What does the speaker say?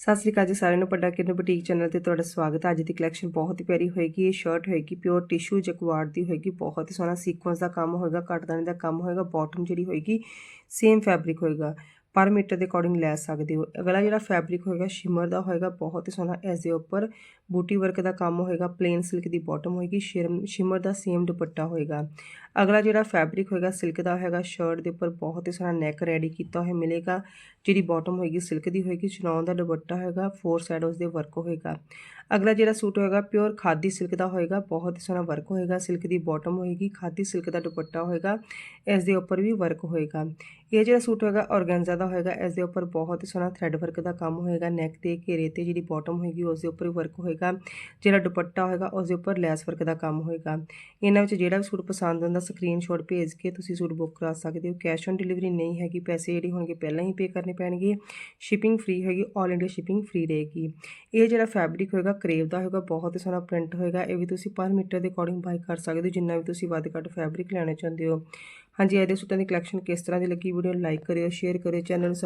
ਸਤਿ ਸ੍ਰੀ ਅਕਾਲ ਜੀ ਸਾਰਿਆਂ ਨੂੰ, ਪੱਡਾ ਕਿਰਨ ਬੁਟੀਕ ਚੈਨਲ ਤੇ ਤੁਹਾਡਾ ਸਵਾਗਤ ਹੈ। ਅੱਜ ਦੀ ਕਲੈਕਸ਼ਨ ਬਹੁਤ ਹੀ ਪਿਆਰੀ ਹੋਏਗੀ, ਇਹ ਸ਼ਰਟ ਹੋਏਗੀ ਪਿਓਰ ਟਿਸ਼ੂ ਜਕਵਾਰਡ ਦੀ ਹੋਏਗੀ, ਬਹੁਤ ਹੀ ਸੋਹਣਾ ਸੀਕੁਐਂਸ ਦਾ ਕੰਮ ਹੋਏਗਾ ਕੱਟਦਾਨੀ ਦਾ ਕੰਮ ਹੋਏਗਾ ਬਾਟਮ ਜਿਹੜੀ ਹੋਏਗੀ ਸੇਮ ਫੈਬਰਿਕ ਹੋਏਗਾ। ਪਰ ਮੀਟਰ ਦੇ ਅਕੋਰਡਿੰਗ ਲੈ ਸਕਦੇ ਹੋ। ਅਗਲਾ ਜਿਹੜਾ ਫੈਬਰਿਕ ਹੋਏਗਾ ਸ਼ਿਮਰ ਦਾ ਹੋਏਗਾ, ਬਹੁਤ ਹੀ ਸੋਹਣਾ ਇਸ ਦੇ ਉੱਪਰ ਬੂਟੀ ਵਰਕ ਦਾ ਕੰਮ ਹੋਏਗਾ ਪਲੇਨ ਸਿਲਕ ਦੀ ਬਾਟਮ ਹੋਏਗੀ ਸ਼ਿਰਮ- ਸ਼ਿਮਰ ਦਾ ਸੇਮ ਦੁਪੱਟਾ ਹੋਏਗਾ। ਅਗਲਾ ਜਿਹੜਾ ਫੈਬਰਿਕ ਹੋਏਗਾ ਸਿਲਕ ਦਾ ਹੋਏਗਾ ਸ਼ਰਟ ਦੇ ਉੱਪਰ ਬਹੁਤ ਹੀ ਸੋਹਣਾ ਨੈਕ ਰੈਡੀ ਕੀਤਾ ਹੋਇਆ ਮਿਲੇਗਾ, ਜਿਹੜੀ ਬਾਟਮ ਹੋਏਗੀ ਸਿਲਕ ਦੀ ਹੋਏਗੀ ਚਨੌਨ ਦਾ ਦੁਪੱਟਾ ਹੋਏਗਾ ਫੋਰ ਸਾਈਡ ਉਸ ਦੇ ਵਰਕ ਹੋਏਗਾ। ਅਗਲਾ ਜਿਹੜਾ ਸੂਟ ਹੋਏਗਾ ਪਿਓਰ ਖਾਦੀ ਸਿਲਕ ਦਾ ਹੋਏਗਾ, ਬਹੁਤ ਹੀ ਸੋਹਣਾ ਵਰਕ ਹੋਏਗਾ ਸਿਲਕ ਦੀ ਬਾਟਮ ਹੋਏਗੀ, ਖਾਦੀ ਸਿਲਕ ਦਾ ਦੁਪੱਟਾ ਹੋਏਗਾ, ਇਸ ਦੇ ਉੱਪਰ ਵੀ ਵਰਕ ਹੋਏਗਾ। ਇਹ ਜਿਹੜਾ ਸੂਟ ਹੋਏਗਾ ਔਰਗੈਂਜ਼ਾ ਦਾ ਹੋਏਗਾ, ਇਸ ਦੇ ਉੱਪਰ ਬਹੁਤ ਹੀ ਸੋਹਣਾ ਥ੍ਰੈਡ ਵਰਕ ਦਾ ਕੰਮ ਹੋਏਗਾ ਨੈਕ ਤੇ ਘੇਰੇ ਤੇ ਜਿਹੜੀ ਬਾਟਮ ਹੋਏਗੀ, ਉਸ ਦੇ ਉੱਪਰ ਵਰਕ ਹੋਏਗਾ, ਜਿਹੜਾ ਦੁਪੱਟਾ ਹੋਏਗਾ, ਉਸ ਦੇ ਉੱਪਰ ਲੈਸ ਵਰਕ ਦਾ ਕੰਮ ਹੋਏਗਾ। ਇਹਨਾਂ ਵਿੱਚ ਜਿਹੜਾ ਵੀ ਸੂਟ ਪਸੰਦ ਆਉਂਦਾ ਸਕਰੀਨਸ਼ਾਟ ਭੇਜ ਕੇ ਤੁਸੀਂ ਸੂਟ ਬੁੱਕ ਕਰਾ ਸਕਦੇ ਹੋ। ਕੈਸ਼ ਔਨ ਡਿਲੀਵਰੀ ਨਹੀਂ ਹੈਗੀ, ਪੈਸੇ ਜਿਹੜੇ ਹੋਣਗੇ ਪਹਿਲਾਂ ਹੀ ਪੇ ਕਰਨੇ ਪੈਣਗੇ। ਸ਼ਿਪਿੰਗ ਫ੍ਰੀ ਹੈਗੀ ਆਲ ਇੰਡੀਆ ਸ਼ਿਪਿੰਗ ਫ੍ਰੀ ਰਹੇਗੀ। ਇਹ ਜਿਹੜਾ ਫੈਬਰਿਕ ਹੋਏਗਾ ਕਰੇਵ ਦਾ ਹੋਏਗਾ, ਬਹੁਤ ਹੀ ਸੋਹਣਾ ਪ੍ਰਿੰਟ ਹੋਏਗਾ। ਇਹ ਵੀ ਤੁਸੀਂ ਪਰ ਮੀਟਰ ਦੇ ਅਕੋਰਡਿੰਗ ਬਾਈ ਕਰ ਸਕਦੇ ਹੋ, ਜਿੰਨਾ ਵੀ ਤੁਸੀਂ ਵੱਧ ਘੱਟ ਫੈਬਰਿਕ ਲੈਣਾ ਚਾਹੁੰਦੇ ਹੋ। ਹਾਂਜੀ, ਇਹਦੇ ਸੂਟਾਂ ਦੀ ਕਲੈਕਸ਼ਨ ਕਿਸ ਤਰ੍ਹਾਂ ਦੀ ਲੱਗੀ? ਵੀਡੀਓ ਲਾਈਕ ਕਰਿਓ ਸ਼ੇਅਰ ਕਰਿਓ ਚੈਨਲ ਨੂੰ